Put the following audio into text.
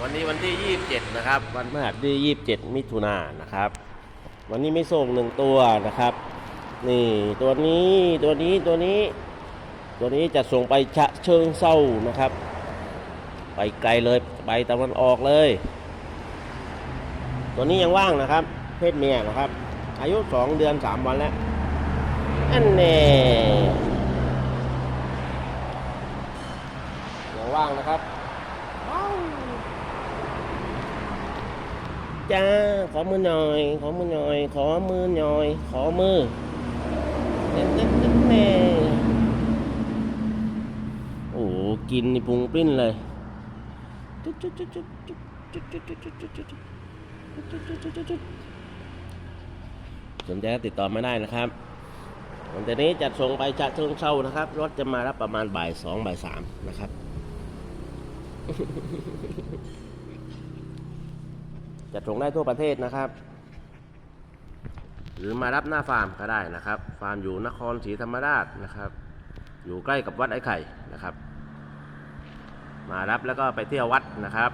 วันนี้วันที่ 27 นะครับ วันพฤหัสที่ 27 มิถุนายนนะครับ วันนี้ไม่ส่งหนึ่งตัวนะครับ นี่ตัวนี้ตัวนี้ตัวนี้ ตัวนี้จะส่งไปฉะเชิงเศร้านะครับ ไปไกลเลยไปตะวันออกเลย ตัวนี้ยังว่างนะครับ เพศเมียนะครับ อายุ 2 เดือน 3 วันแล้วอันแน่ยังว่างนะครับ จ้า ขอมือหน่อย ขอมือหน่อย ขอมือหน่อย ขอมือเน่เน่เน่เน่โอ้กินนี่พุงปริ้นเลยจุ๊ดจุดจุดจุดจุดจุดจุดจุดจุดจุดจุดสนใจติดต่อมาได้นะครับวันนี้จัดส่งไปจากเชิงเซานะครับ รถจะมารับประมาณบ่ายสองบ่ายสามนะครับ จัดส่งได้ทั่วประเทศนะครับ หรือมารับหน้าฟาร์มก็ได้นะครับ ฟาร์มอยู่นครศรีธรรมราชนะครับ อยู่ใกล้กับวัดไอ้ไข่นะครับ มารับแล้วก็ไปเที่ยววัดนะครับ